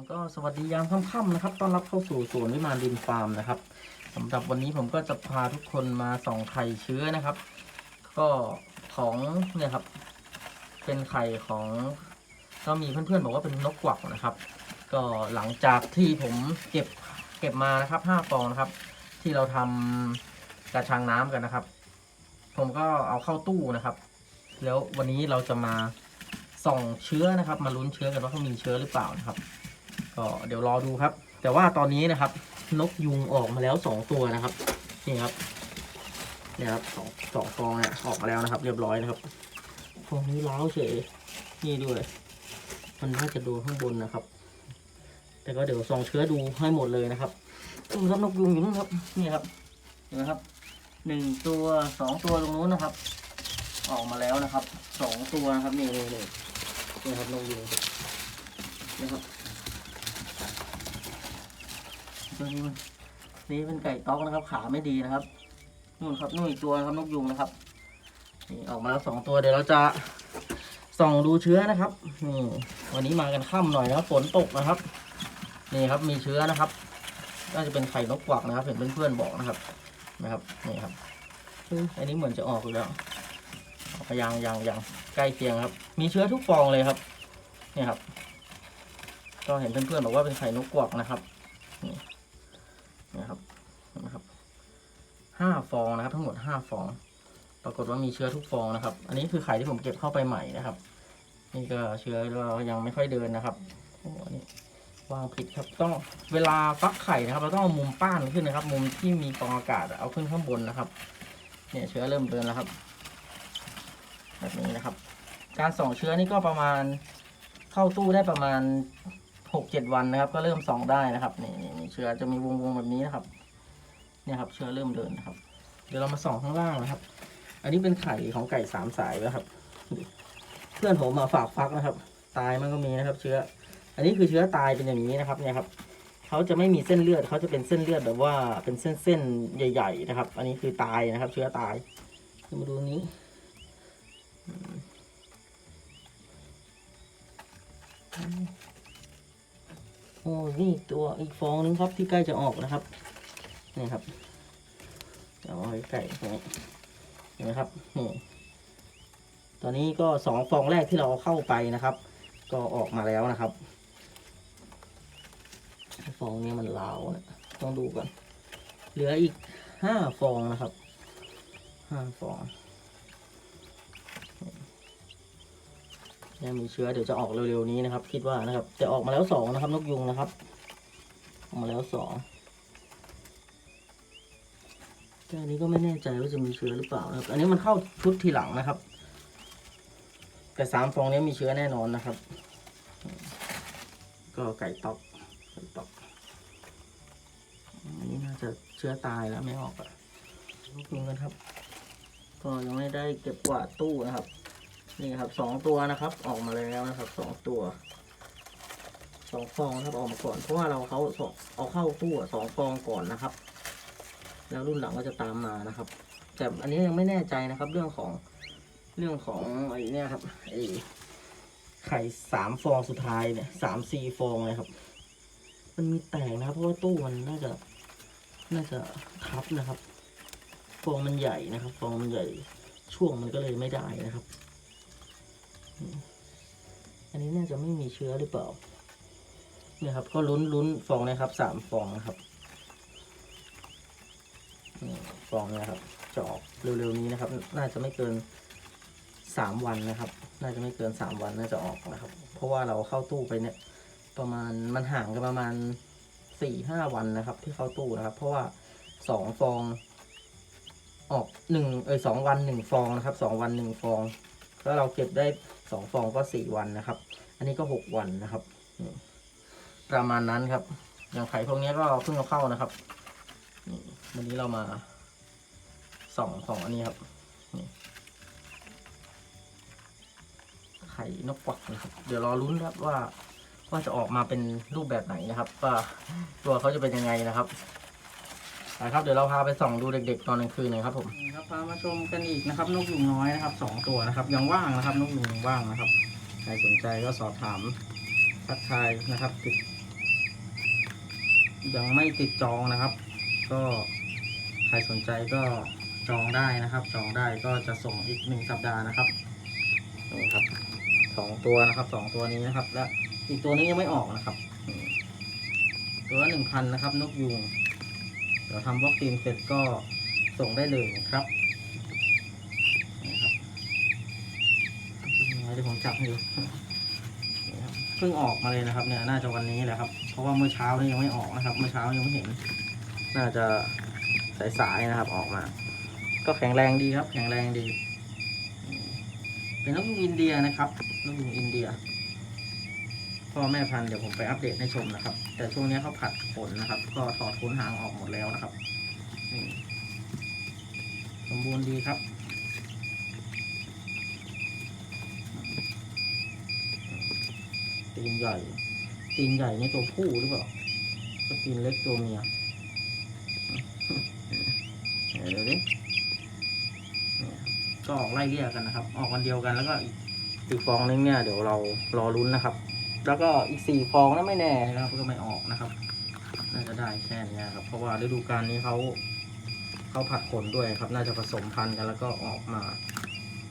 ผมก็สวัสดียามค่ำๆนะครับ ต้อนรับเข้าสู่สวนวิมานดินฟาร์มนะครับสำหรับวันนี้ผมก็จะพาทุกคนมาส่องไข่เชื้อนะครับ ก็ของเนี่ยครับ เป็นไข่ของ ก็มีเพื่อนๆบอกว่าเป็นนกกวักนะครับ ก็หลังจากที่ผมเก็บเก็บมานะครับห้าฟองนะครับ ที่เราทำกระชังน้ำกันนะครับ ผมก็เอาเข้าตู้นะครับ แล้ววันนี้เราจะมาส่องเชื้อนะครับ มาลุ้นเชื้อกันว่าเขามีเชื้อหรือเปล่านะครับ ก็เดี๋ยวรอดูครับ แต่ว่าตอนนี้นะครับ นกยุงออกมาแล้วสองตัวนะครับ นี่ครับเนี่ยครับสองสองฟองเนี่ยออกมาแล้วนะครับ เรียบร้อยนะครับฟองนี้ล้าวเฉยนี่ด้วย มันน่าจะดูข้างบนนะครับ แต่ก็เดี๋ยวส่องเชื้อดูให้หมดเลยนะครับดูครับนกยุงอยู่นู่นครับนี่ครับเห็นไหมครับหนึ่งตัวสองตัวตรงนู้นนะครับ ออกมาแล้วนะครับสองตัวนะครับนี่นี่นี่นี่ครับนกยุงนะครับ ตัวนี้มันนี่เป็นไก่ต๊อกนะครับ ขาไม่ดีนะครับนู่นครับนู่นอีกตัวนะครับนกยุงนะครับนี่ออกมาแล้วสองตัวเดี๋ยวเราจะส่องดูเชื้อนะครับนี่วันนี้มากันค่ำหน่อยนะครับฝนตกนะครับ นี่ครับมีเชื้อนะครับน่าจะเป็นไข่นกกวักนะครับเห็นเพื่อนๆบอกนะครับนะครับนี่ครับอันนี้เหมือนจะออกอยู่แล้วออกยังยังยังใกล้เคียงครับ มีเชื้อทุกฟองเลยครับนี่ครับ ก็เห็นเพื่อนๆบอกว่าเป็นไข่นกกวักนะครับนี่ นะครับเห็นะครับห้าฟองนะครับ ทั้งหมดห้าฟอง ปรากฏว่ามีเชื้อทุกฟองนะครับ อันนี้คือไข่ที่ผมเก็บเข้าไปใหม่นะครับ นี่ก็เชื้อเรายังไม่ค่อยเดินนะครับโอ้อันนี้วางผิดครับต้องเวลาฟักไข่นะครับ เราต้องเอามุมป้านขึ้นนะครับ มุมที่มีฟองอากาศเอาขึ้นข้างบนนะครับ เนี่ยเชื้อเริ่มเดินแล้วครับ แบบนี้นะครับ การส่องเชื้อนี่ก็ประมาณเข้าตู้ได้ประมาณ หกเจ็ดวันนะครับ ก็เริ่มส่องได้นะครับนี่นี่เชื้อจะมีวงวงๆแบบนี้นะครับ เนี่ยครับเชื้อเริ่มเดินนะครับ เดี๋ยวเรามาส่องข้างล่างนะครับ อันนี้เป็นไข่ของไก่สามสายนะครับ เพื่อนผมมาฝากฟักนะครับ ตายมันก็มีนะครับ เชื้อ อันนี้คือเชื้อตายเป็นอย่างนี้นะครับ เนี่ยครับเขาจะไม่มีเส้นเลือดเขาจะเป็นเส้นเลือดแบบว่าเป็นเส้นเส้นๆใหญ่ ๆ นะครับ อันนี้คือตายนะครับ เชื้อตายมาดูนี้โอ้นี่ตัวอีกฟองนึงครับที่ใกล้จะออกนะครับนี่ครับเอาไว้ใกล้ตรงนี้เห็นไหมครับนี่ตอนนี้ก็สองฟองแรกที่เราเอาเข้าไปนะครับ ก็ออกมาแล้วนะครับ ฟองนี้มันลาวนะต้องดูก่อนเหลืออีกห้าฟองนะครับห้าฟอง ยังมีเชื้อเดี๋ยวจะออกเร็วๆนี้นะครับ คิดว่านะครับจะออกมาแล้วสองนะครับ นกยุงนะครับ ออกมาแล้วสองแต่อันนี้ก็ไม่แน่ใจว่าจะมีเชื้อหรือเปล่านะครับ อันนี้มันเข้าชุดทีหลังนะครับ แต่สามฟองนี้มีเชื้อแน่นอนนะครับ ก็ไก่ตอกไก่ตอกอันนี้น่าจะเชื้อตายแล้วไม่ออกอะนกยุงกันครับ ก็ยังไม่ได้เก็บกวาดตู้นะครับ นี่ครับสองตัวนะครับ ออกมาแล้วนะครับสองตัวสองฟองนะครับออกมาก่อน เพราะว่าเราเขาเอาเข้าตู้สองฟองก่อนนะครับ แล้วรุ่นหลังก็จะตามมานะครับ แต่อันนี้ยังไม่แน่ใจนะครับ เรื่องของเรื่องของไอ้เนี่ยครับไอ้ไข่สามฟองสุดท้ายเนี่ยสามสี่ฟองเลยครับ มันมีแตกนะครับ เพราะว่าตู้มันน่าจะน่าจะทับนะครับ ฟองมันใหญ่นะครับ ฟองมันใหญ่ช่วงมันก็เลยไม่ได้นะครับ อันนี้น่าจะไม่มีเชื้อหรือเปล่าเนี่ยครับ ก็ลุ้นลุ้นฟองนะครับสามฟองนะครับฟองเนะครับจะออกเร็วๆนี้นะครับ น่าจะไม่เกินสามวันนะครับ น่าจะไม่เกินสามวันน่าจะออกนะครับ เพราะว่าเราเข้าตู้ไปเนี่ย ประมาณมันห่างกันประมาณสี่ห้าวันนะครับ ที่เข้าตู้นะครับ เพราะว่าสองฟองออกหนึ่งเออสองวันหนึ่งฟองนะครับสองวันหนึ่งฟอง แล้วเราเก็บได้ สองฟองก็สี่วันนะครับ อันนี้ก็หกวันนะครับ ประมาณนั้นครับ อย่างไข่พวกนี้ก็เพิ่งเอาเข้านะครับวันนี้เรามาส่องสองอันนี้ครับไข่นกกวักนะครับ เดี๋ยวรอลุ้นครับว่าว่าจะออกมาเป็นรูปแบบไหนนะครับ ว่าตัวเขาจะเป็นยังไงนะครับ นะครับเดี๋ยวเราพาไปส่องดูเด็ก ๆ ตอนกลางคืนหน่อยครับผมครับพามาชมกันอีกนะครับนกยุงน้อยนะครับสองตัวนะครับยังว่างนะครับนกยุงยังว่างนะครับใครสนใจก็สอบถามทักทายนะครับติดยังไม่ติดจองนะครับ ก็ใครสนใจก็จองได้นะครับ จองได้ก็จะส่งอีกหนึ่งสัปดาห์นะครับนี่ครับสองตัวนะครับสองตัวนี้นะครับ และอีกตัวนี้ยังไม่ออกนะครับ ตัวละหนึ่งพันนะครับ นกยูง เดี๋ยวทำวอล์กทีมเสร็จก็ส่งได้เลยนะครับนี่ครับเดี๋ยวผมจับให้ดูนี่เพิ่งออกมาเลยนะครับ เนี่ยน่าจะวันนี้แหละครับ เพราะว่าเมื่อเช้านี่ยังไม่ออกนะครับ เมื่อเช้ายังไม่เห็น น่าจะสายๆนะครับ ออกมา ก็แข็งแรงดีครับ แข็งแรงดี เป็นนกยูงอินเดียนะครับนกยูงอินเดีย พ่อแม่พันธุ์เดี๋ยวผมไปอัปเดตให้ชมนะครับ แต่ช่วงนี้เขาผัดขนนะครับ ก็ถอดขนหางออกหมดแล้วนะครับนี่สมบูรณ์ดีครับตีนใหญ่ตีนใหญ่ในตัวผู้หรือเปล่าก็ตีนเล็กตัวเมียเดี๋ยวดูดิเนี่ยก็ออกไล่เรียกกันนะครับ ออกวันเดียวกันแล้วก็อีกอีกฟองนึงเนี่ยเดี๋ยวเรารอลุ้นนะครับ แล้วก็อีกสี่ฟองนั้นไม่แน่นะครับก็ไม่ออกนะครับ น่าจะได้แค่นี้ครับ เพราะว่าฤดูกาลนี้เขาเขาผัดขนด้วยครับ น่าจะผสมพันธุ์กันแล้วก็ออกมา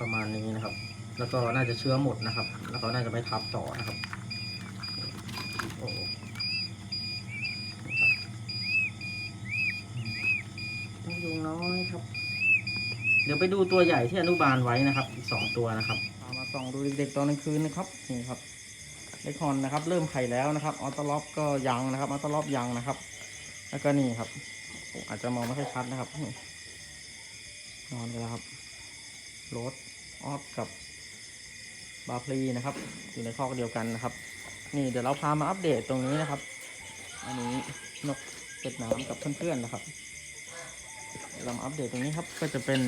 ประมาณนี้นะครับ แล้วก็น่าจะเชื้อหมดนะครับ แล้วเขาน่าจะไม่ทับต่อนะครับตั้งยุงน้อยครับ เดี๋ยวไปดูตัวใหญ่ที่อนุบาลไว้นะครับ อีกสองตัวนะครับเอามาส่องดูเด็กๆตอนกลางคืนนะครับ นี่ครับ เลคอนนะครับ เริ่มไข่แล้วนะครับออโตล็อปก็ยังนะครับออโตล็อปยังนะครับ แล้วก็นี่ครับ อาจจะมองไม่ค่อยชัดนะครับนอนไปแล้วครับโรสออฟกับบาพลีนะครับ อยู่ในคอกเดียวกันนะครับ นี่เดี๋ยวเราพามาอัปเดตตรงนี้นะครับ อันนี้นกเป็ดน้ำกับเพื่อนๆนะครับเรามาอัปเดตตรงนี้ครับก็จะเป็น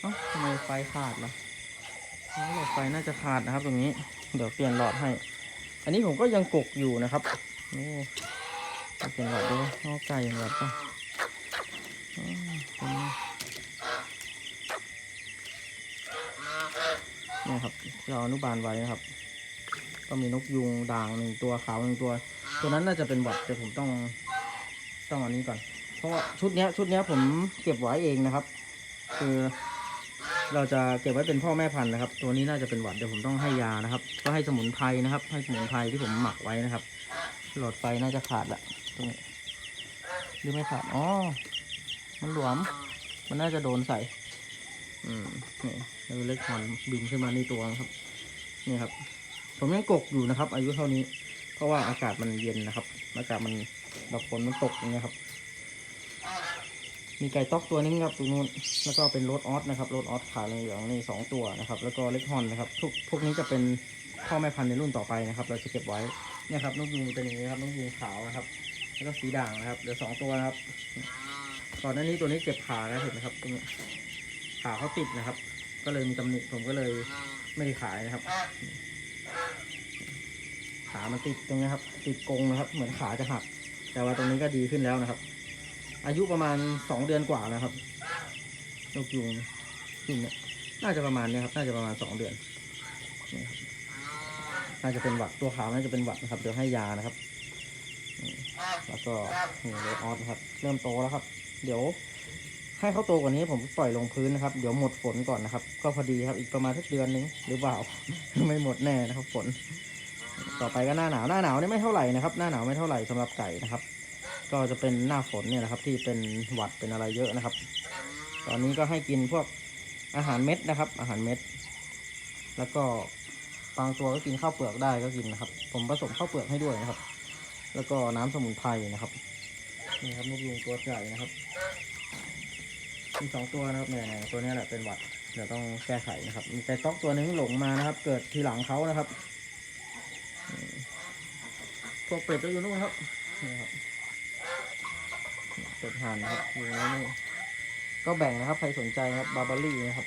เอ้าทำไมไฟขาดล่ะ หลอดไฟน่าจะขาดนะครับ ตรงนี้ เดี๋ยวเปลี่ยนหลอดให้ อันนี้ผมก็ยังกกอยู่นะครับนี่เปลี่ยนหลอดดูนอกไก่หลอดป่ะอืมตรงนี้นี่ครับเราอนุบาลไว้นะครับ ก็มีนกยุงด่างหนึ่งตัวขาวหนึ่งตัว ตัวนั้นน่าจะเป็นหวัดแต่ผมต้องต้องอันนี้ก่อน เพราะว่าชุดเนี้ยชุดเนี้ยผมเก็บไว้เองนะครับ คือ เราจะเก็บไว้เป็นพ่อแม่พันธุ์นะครับ ตัวนี้น่าจะเป็นหวัดเดี๋ยวผมต้องให้ยานะครับ ก็ให้สมุนไพรนะครับ ให้สมุนไพรที่ผมหมักไว้นะครับ หลอดไฟน่าจะขาดละตรงนี้หรือไม่ขาดอ๋อมันหลวม มันน่าจะโดนใส่ อืมนี่เล็กมันบินขึ้นมาในตัวครับ นี่ครับ ผมยังกกอยู่นะครับ อายุเท่านี้ เพราะว่าอากาศมันเย็นนะครับ อากาศมันดอกฝนมันตกอย่างเงี้ยครับ มีไก่ต๊อกตัวนึงครับตรงนู้นแล้วก็เป็นโรดออสนะครับโรดออสขาเหลืองนี่สองตัวนะครับ แล้วก็เล็กฮอนนะครับทุกพวกนี้จะเป็นพ่อแม่พันธุ์ในรุ่นต่อไปนะครับ เราจะเก็บไว้เนี่ยครับนกยูงเป็นอย่างนี้ครับนกยูงขาวนะครับ แล้วก็สีด่างนะครับเหลือสองตัวนะครับก่อนหน้านี้ตัวนี้เจ็บขานะเห็นไหมครับตรงนี้ขาเขาติดนะครับ ก็เลยมีตำหนิผมก็เลยไม่ได้ขายนะครับ ขามันติดตรงนี้ครับ ติดกรงนะครับ เหมือนขาจะหัก แต่ว่าตรงนี้ก็ดีขึ้นแล้วนะครับ อายุประมาณสองเดือนกว่าแล้วครับนกยูงนี่เนี่ยน่าจะประมาณเนี้ยครับ น่าจะประมาณสองเดือนน่าจะเป็นหวัดตัวขาวน่าจะเป็นหวัดนะครับ เดี๋ยวให้ยานะครับ แล้วก็นี่เลออสครับ เริ่มโตแล้วครับ เดี๋ยวให้เขาโตกว่านี้ผมปล่อยลงพื้นนะครับ เดี๋ยวหมดฝนก่อนนะครับ ก็พอดีครับอีกประมาณสักเดือนนึงหรือเปล่า ไม่หมดแน่นะครับ ฝน ต่อไปก็หน้าหนาวหน้าหนาวนี่ไม่เท่าไหร่นะครับ หน้าหนาวไม่เท่าไหร่สำหรับไก่นะครับ ก็จะเป็นหน้าฝนเนี่ยนะครับ ที่เป็นหวัดเป็นอะไรเยอะนะครับ ตอนนี้ก็ให้กินพวกอาหารเม็ดนะครับ อาหารเม็ด แล้วก็บางตัวก็กินข้าวเปลือกได้ก็กินนะครับ ผมผสมข้าวเปลือกให้ด้วยนะครับ แล้วก็น้ำสมุนไพรนะครับนี่ครับนกยูงตัวใหญ่นะครับมีสองตัวนะครับเนี่ยๆตัวนี้แหละเป็นหวัดเดี๋ยวต้องแก้ไขนะครับ มีไก่ต๊อกตัวนึงหลงมานะครับ เกิดทีหลังเขานะครับพวกเป็ดก็อยู่นู่นครับนี่ครับ เป็ดห่านนะครับอยู่ในนี่ก็แบ่งนะครับใครสนใจนะครับบาบารี่นะครับ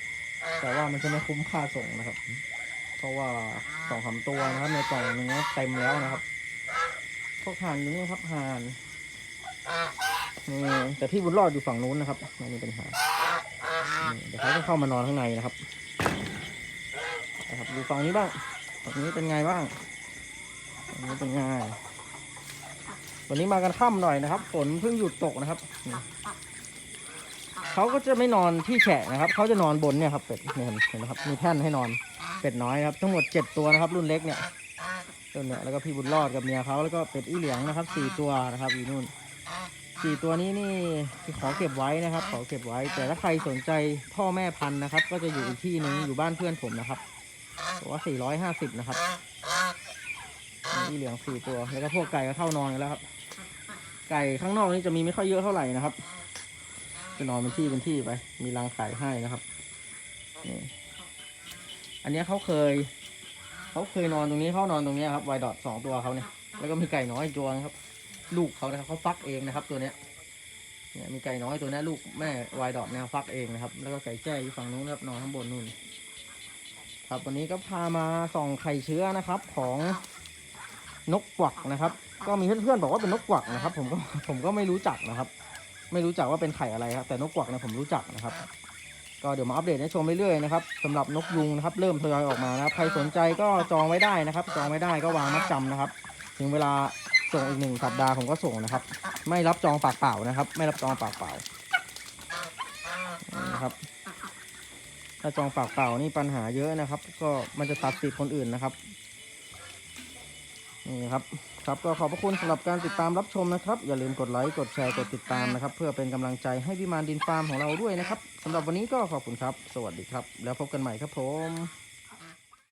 แต่ว่ามันจะไม่คุ้มค่าส่งนะครับ เพราะว่าสองสามตัวนะครับ ในกล่องนึงเต็มแล้วนะครับ พวกห่านอยู่นี่ครับห่านนี่แต่พี่บุญรอดอยู่ฝั่งนู้นนะครับไม่มีปัญหาเดี๋ยวเขาจะเข้ามานอนข้างในนะครับนะครับดูฝั่งนี้บ้างฝั่งนี้เป็นไงบ้างฝั่งนี้เป็นไง วันนี้มากันค่ำหน่อยนะครับ ฝนเพิ่งหยุดตกนะครับนี่เขาก็จะไม่นอนที่แฉะนะครับ เขาจะนอนบนเนี่ยครับเป็ดเนี่ยเห็นเห็นไหมครับ มีแท่นให้นอน เป็ดน้อยครับ ทั้งหมดเจ็ดตัวนะครับ รุ่นเล็กเนี่ยตัวเนี่ยแล้วก็พี่บุญรอดกับเมียเขาแล้วก็เป็ดอีเหลียงนะครับสี่ตัวนะครับอยู่นู่นสี่ตัวนี้นี่ขอเก็บไว้นะครับ ขอเก็บไว้ แต่ถ้าใครสนใจพ่อแม่พันธุ์นะครับ ก็จะอยู่อีกที่หนึงอยู่บ้านเพื่อนผมนะครับบอกว่าสี่ร้อยห้าสิบนะครับมีเหลืองสี่ตัว แล้วก็พวกไก่ก็เข้านอนกันแล้วครับ ไก่ข้างนอกนี่จะมีไม่ค่อยเยอะเท่าไหร่นะครับจะนอนเป็นที่เป็นที่ไป มีรังไข่ให้นะครับนี่อันนี้เขาเคยเขาเคยนอนตรงนี้เขานอนตรงนี้ครับไวดอทสองตัวเขาเนี่ยแล้วก็มีไก่น้อยอีกตัวนะครับ ลูกเขานะครับเขาฟักเองนะครับ ตัวเนี้ยเนี่ยมีไก่น้อยตัวนี้ลูกแม่ไวดอทเนี่ยฟักเองนะครับ แล้วก็ไก่แจ้อยู่ฝั่งนู้นนะครับนอนข้างบนนู่น ครับวันนี้ก็พามาส่องไข่เชื้อนะครับ ของ นกกวักนะครับ ก็มีเพื่อนๆบอกว่าเป็นนกกวักนะครับ ผมก็ผมก็ไม่รู้จักนะครับ ไม่รู้จักว่าเป็นไข่อะไรครับแต่นกกวักเนี่ยผมรู้จักนะครับ ก็เดี๋ยวมาอัปเดตให้ชมเรื่อยๆนะครับสำหรับนกยุงนะครับ เริ่มทยอยออกมานะครับใครสนใจก็จองไว้ได้นะครับ จองไว้ได้ก็วางมัดจำนะครับ ถึงเวลาส่งอีกหนึ่งสัปดาห์ผมก็ส่งนะครับ ไม่รับจองปากเปล่านะครับ ไม่รับจองปากเปล่านะครับ ถ้าจองปากเปล่านี่ปัญหาเยอะนะครับ ก็มันจะตัดสิทธิ์คนอื่นนะครับ นี่ครับครับก็ขอบพระคุณสำหรับการติดตามรับชมนะครับ อย่าลืมกดไลค์กดแชร์กดติดตามนะครับ เพื่อเป็นกำลังใจให้วิมานดินฟาร์มของเราด้วยนะครับสำหรับวันนี้ก็ขอบคุณครับ สวัสดีครับ แล้วพบกันใหม่ครับผม